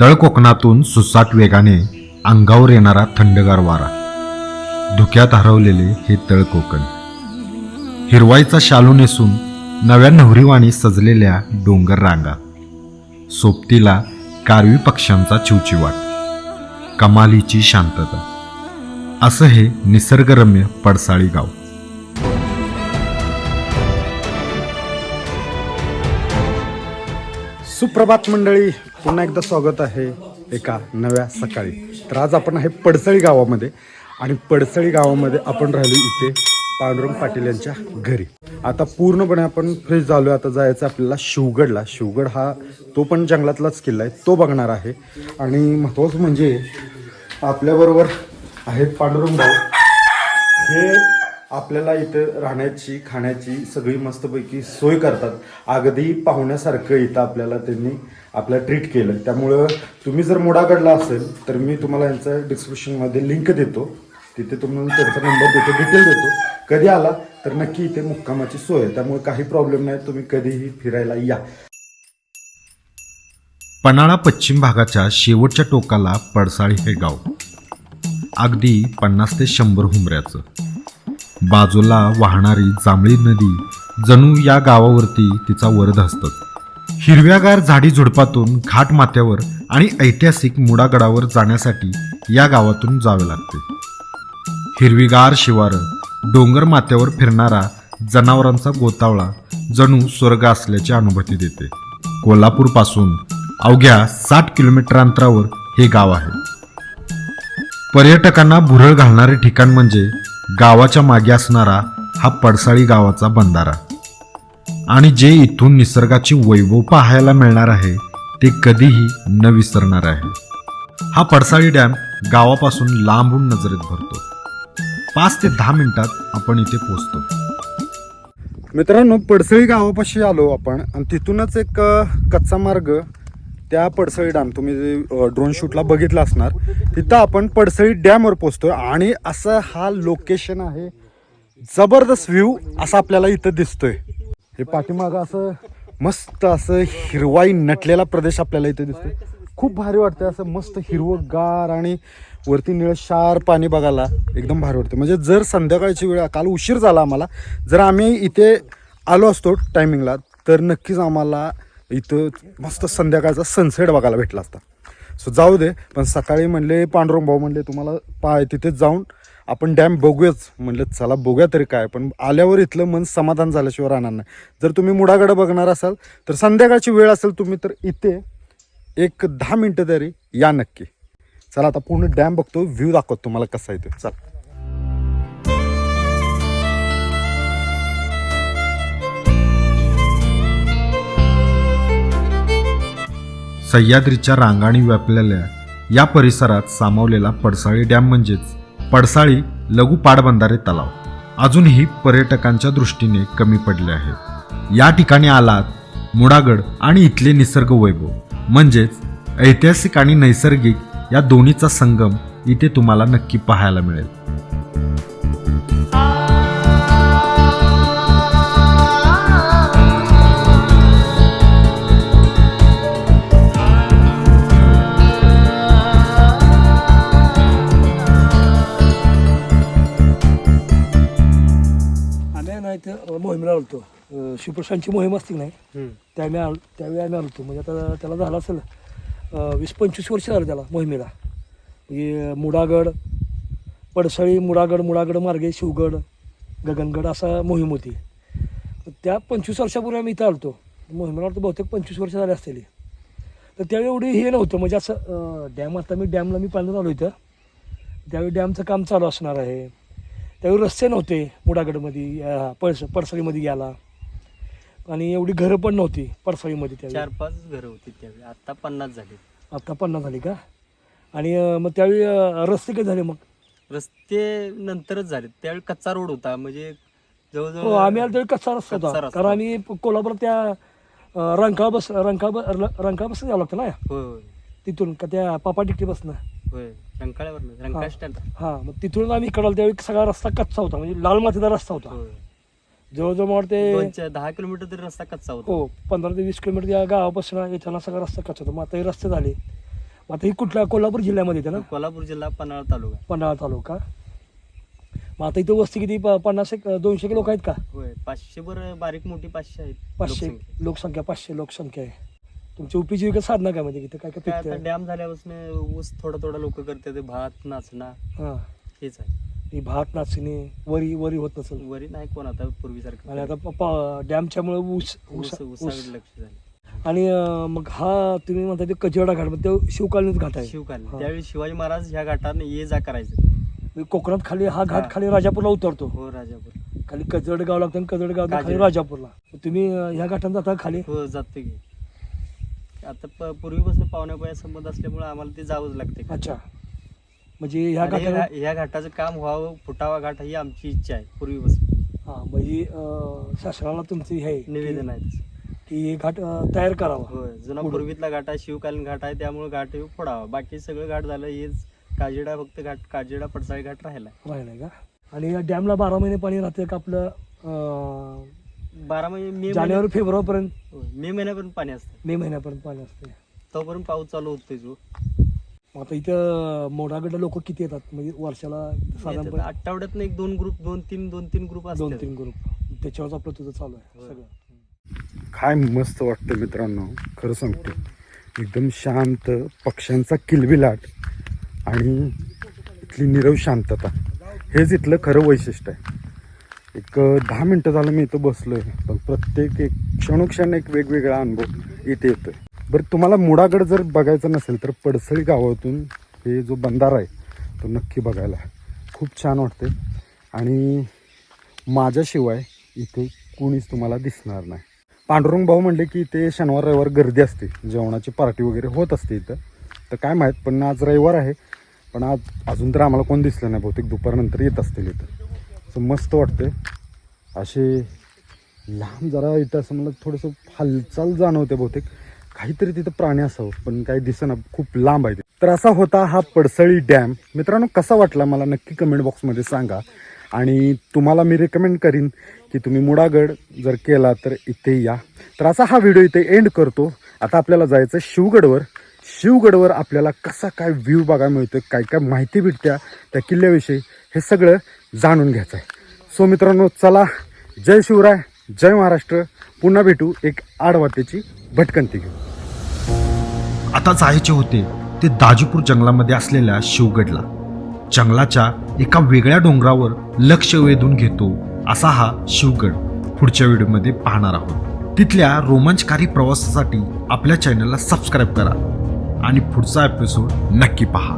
तळकोकणातून सुसाट वेगाने अंगावर येणारा थंडगार वारा. धुक्यात हरवलेले हे तळकोकण. हिरवाईचा शालू नेसून नव्या नवरीवाणी सजलेल्या डोंगर रांगा. सोबतीला कारवी पक्ष्यांचा चिवचिवाट. कमालीची शांतता. असं हे निसर्गरम्य पडसाळी गाव. सुप्रभात मंडळी पुन्हा एकदा स्वागत आहे एका नव्या सकाळी. तर आज आपण आहे पडसळी गावामध्ये आणि पडसळी गावामध्ये आपण राहिलो इथे पांडुरंग पाटील यांच्या घरी. आता पूर्णपणे आपण फ्रेश झालो आता जायचं आपल्याला शिवगडला. शिवगड हा तो पण जंगलातलाच किल्ला आहे. तो बघणार आहे. आणि महत्त्वाचं म्हणजे आपल्याबरोबर आहेत पांडुरंग भाऊ. हे आपल्याला इथं राहण्याची खाण्याची सगळी मस्तपैकी सोय करतात. अगदी पाहुण्यासारखं इथं आपल्याला त्यांनी आपल्या ट्रीट केलं. त्यामुळं तुम्ही जर मुडाकडला असेल तर मी तुम्हाला यांचं डिस्क्रिप्शनमध्ये लिंक देतो. तिथे तुम्हाला त्यांचा नंबर देतो डिटेल देतो. कधी आला तर नक्की इथे मुक्कामाची सोय आहे. त्यामुळे काही प्रॉब्लेम नाही तुम्ही कधीही फिरायला या. पन्हाळा पश्चिम भागाच्या शेवटच्या टोकाला पडसाळी हे गाव. अगदी पन्नास ते शंभर हुमऱ्याचं बाजूला वाहणारी जांभळी नदी जणू या गावावरती तिचा वरद असतात हिरव्यागार झाडी झुडपातून घाट माथ्यावर आणि ऐतिहासिक मुडागडावर जाण्यासाठी या गावातून जावे लागते. हिरवीगार शिवारं डोंगर माथ्यावर फिरणारा जनावरांचा गोतावळा जणू स्वर्ग असल्याची अनुभूती देते. कोल्हापूरपासून अवघ्या साठ किलोमीटर अंतरावर हे गाव आहे. पर्यटकांना भुरळ घालणारे ठिकाण म्हणजे गावाच्या मागे असणारा हा पडसाळी गावाचा बंधारा. आणि जे इथून निसर्गाचे वैभव पाहायला मिळणार आहे ते कधीही न विसरणार आहे. हा पडसाळी डॅम गावापासून लांबून नजरेत भरतो. पाच ते दहा मिनिटात आपण इथे पोचतो मित्रांनो पडसळी गावापाशी आलो आपण आणि तिथूनच एक कच्चा मार्ग त्या पडसळी डॅम तुम्ही जे ड्रोन शूटला बघितला असणार तिथं आपण पडसळी डॅमवर पोचतोय आणि असं हा लोकेशन आहे. जबरदस्त व्ह्यू असा आपल्याला इथं दिसतोय. हे पाठीमागं असं मस्त असं हिरवाई नटलेला प्रदेश आपल्याला इथे दिसतो खूप भारी वाटतं असं मस्त हिरवंगार आणि वरती निळशार पाणी बघायला एकदम भारी वाटतं म्हणजे जर संध्याकाळची वेळ काल उशीर झाला आम्हाला. जर आम्ही इथे आलो असतो टायमिंगला तर नक्कीच आम्हाला इथं मस्त संध्याकाळचा सनसेट बघायला भेटला असता. सो जाऊ दे पण सकाळी म्हणले पांडुरंग भाऊ म्हणले तुम्हाला पाय तिथेच जाऊन आपण डॅम बघूयाच. म्हणलं चला बघूया तरी काय. पण आल्यावर इथलं मन समाधान झाल्याशिवाय राहणार नाही. जर तुम्ही मुडागडं बघणार असाल तर संध्याकाळची वेळ असेल तुम्ही तर इथे एक दहा मिनटं तरी या नक्की. चला आता पूर्ण डॅम बघतो व्ह्यू दाखवतो तुम्हाला कसा येतो चला. सह्याद्रीच्या रांगाणी व्यापलेल्या या परिसरात सामावलेला पडसाळी डॅम म्हणजेच पडसाळी लघु पाटबंधारे तलाव. अजूनही पर्यटकांच्या दृष्टीने कमी पडले आहेत. या ठिकाणी आलात मुडागड आणि इथले निसर्ग वैभव. म्हणजेच ऐतिहासिक आणि नैसर्गिक या दोन्हीचा संगम इथे तुम्हाला नक्की पाहायला मिळेल. आम्ही नाही ते मोहिमेला आलतो शिवप्रशांतची मोहीम असती की नाही त्यावेळी आल त्यावेळी आम्ही आलतो म्हणजे आता त्याला झालं असेल अं, वीस पंचवीस वर्ष झालं त्याला मोहिमेला. म्हणजे मुडागड पडसळी मुडागड मुडागड मार्गे शिवगड गगनगड असा मोहीम होती. त्या पंचवीस वर्षापूर्वी आम्ही इथं आलतो मोहिमेला आलतो बहुतेक पंचवीस वर्ष झाले असतील तर त्यावेळी एवढी हे नव्हतं. म्हणजे असं डॅम आता मी डॅमला मी पहिल्यांदा आलो इथं. त्यावेळी डॅमचं काम चालू असणार आहे. त्यावेळी रस्ते नव्हते मुडागडमध्ये अं, पडस पडसळीमध्ये गेला आणि एवढी घरं पण नव्हती पडसळीमध्ये चार त्यावेळी पाच घरं होती त्यावेळी. आता पन्नास झाले. आता पन्नास झाली का? आणि मग त्यावेळी रस्ते काय झाले मग? रस्ते नंतरच झाले. त्यावेळी कच्चा रोड होता. म्हणजे हो जवळजवळ आम्ही आलो त्यावेळी कच्चा रस्ता होता. कारण आम्ही कोल्हापूर त्या अं, रंकाळ बस रंकाळ ब- र- रंकाळ बस जावं लागतं ना? तिथून का त्या पापा टिकटी बसनं होय. रंकाळ्यावर रंकाळ स्टँड हां मग तिथून आम्ही इकडं आलो त्यावेळी सगळा रस्ता कच्चा होता म्हणजे लाल मातीचा रस्ता होता. जवळजवळ मला चार- दहा किलोमीटर तरी रस्ता कच्चा होता. हो पंधरा ते वीस किलोमीटर या गावापासून येताना सगळा रस्ता कच्चा होता. मग आता हे रस्ते झाले. मग आता ही कुठल्या कोल्हापूर जिल्ह्यामध्ये येते ना? कोल्हापूर जिल्हा पन्हाळा तालुका. पन्हाळा तालुका. मग आता इथं वस्ती किती? प- पन्नास एक दोनशे लोक आहेत का? होय पाचशे बर बारीक मोठी पाचशे आहेत पाचशे लोकसंख्या. लोकसंख्या पाचशे लोकसंख्या आहे. तुमची उपजीविका साधना काय म्हणजे इथं काय काय काय आता पिकतं डॅम झाल्यापासून ऊस थोडा थोडा लोक करतात भात नाचणा हां. हेच आहे. ही भात नाचणी वरी वरी होत नसेल? वरी नाही कोण आता पूर्वीसारखं आणि आता प- प- डॅमच्यामुळे ऊस ऊस ऊस ऊस ऊसाकडे लक्ष झालं. आणि अं, मग हा तुम्ही म्हणता ते कजिवाडा घाट म्हणजे तो शिवकालीनच घाट आहे. शिवकालीन. हा. त्यावेळी शिवाजी महाराज ह्या घाटाने ये जा करायचं. म्हणजे कोकणात खाली हा घाट हा. खाली राजापूरला उतरतो. हो राजापूर. खाली कजड गाव लागतं आणि कजड गाव खाली काजळ. राजापूरला. तुम्ही अं, ह्या घाटात जाता खाली? हो जातो की. आता प- पूर्वीपासून पाहुण्या पाया संबंध असल्यामुळे आम्हाला ते जावंच लागते अच्छा. म्हणजे ह्या आणि घाटाला ह्या ह्या घाटाचं काम व्हावं फुटावा घाट ही आमची इच्छा आहे पूर्वीपासून. हा म्हणजे अं, शासनाला तुमची हे आहे की- निवेदन आहे. तसं. की हे घाट अं, तयार करावा. होय जुना पुढं. पूर्वीतला घाट आहे शिवकालीन घाट आहे त्यामुळे घाट हे फोडावा. बाकी सगळं घाट झालं हेच काजिडा फक्त घाट काजिडा पडसाळी घाट राहिला राहिलाय का? आणि या डॅमला बारा महिने पाणी राहतं का आपलं अं, बारा महिने मे जानेवारी महिन्यात- फेब्रुवारी पर्यंत होय, मे महिन्यापर्यंत पाणी असतं मे महिन्यापर्यंत पाणी असते तोपर्यंत पाऊस चालू होतोय जो. आता इथं मोठागडला लोक किती येतात? म्हणजे वर्षाला साधारणपणे आठवड्यात एक दोन ग्रुप दोन तीन दोन तीन ग्रुप दोन असतात तीन ग्रुप त्याच्यावर आपलं तुझं चालू आहे होय. सगळं. काय मस्त वाटतं मित्रांनो. खरं सांगतो. एकदम शांत पक्ष्यांचा किलबिलाट आणि इथली निरव शांतता. हेच इथलं खरं वैशिष्ट्य आहे. एक दहा मिनटं झालं मी इथं बसलो आहे पण प्रत्येक एक क्षणोक्षण एक वेगवेगळा अनुभव इथे येतो आहे बरं तुम्हाला मुडागड जर बघायचं नसेल तर पडसळी गावातून हे जो बंधारा आहे तो नक्की बघायला खूप छान वाटते आणि माझ्याशिवाय इथे कोणीच तुम्हाला दिसणार नाही. पांडुरंग भाऊ म्हणले की इथे शनिवार रविवार गर्दी असते. जेवणाची पार्टी वगैरे होत असते इथं. तर काय माहीत पण आज रविवार आहे. पण आज अजून तर आम्हाला कोण दिसलं नाही बहुतेक दुपारनंतर येत असतील इथं. असं मस्त वाटते असे लांब जरा इथं असं मला थोडंसं हालचाल जाणवते बहुतेक. काहीतरी तिथं प्राणी असावं पण काही दिसेना खूप लांब आहे ते. तर असा होता हा पडसळी डॅम. मित्रांनो कसा वाटला मला नक्की कमेंट बॉक्समध्ये सांगा. आणि तुम्हाला मी रेकमेंड करीन की तुम्ही मुडागड जर केला तर इथे या. तर असा हा व्हिडिओ इथे एंड करतो. आता आपल्याला जायचं शिवगडवर. शिवगडवर आपल्याला कसा काय व्ह्यू बघायला मिळतो काय काय माहिती भेटत्या त्या किल्ल्याविषयी हे सगळं जाणून घ्यायचं आहे. सो मित्रांनो चला जय शिवराय जय महाराष्ट्र. पुन्हा भेटू एक आडवाटेची भटकंती घेऊ आता जायचे होते ते दाजीपूर जंगलामध्ये असलेल्या शिवगडला. जंगलाच्या एका वेगळ्या डोंगरावर लक्ष वेधून घेतो असा हा शिवगड पुढच्या व्हिडिओमध्ये पाहणार आहोत. तिथल्या रोमांचकारी प्रवासासाठी आपल्या चॅनलला सबस्क्राईब करा आणि पुढचा एपिसोड नक्की पहा.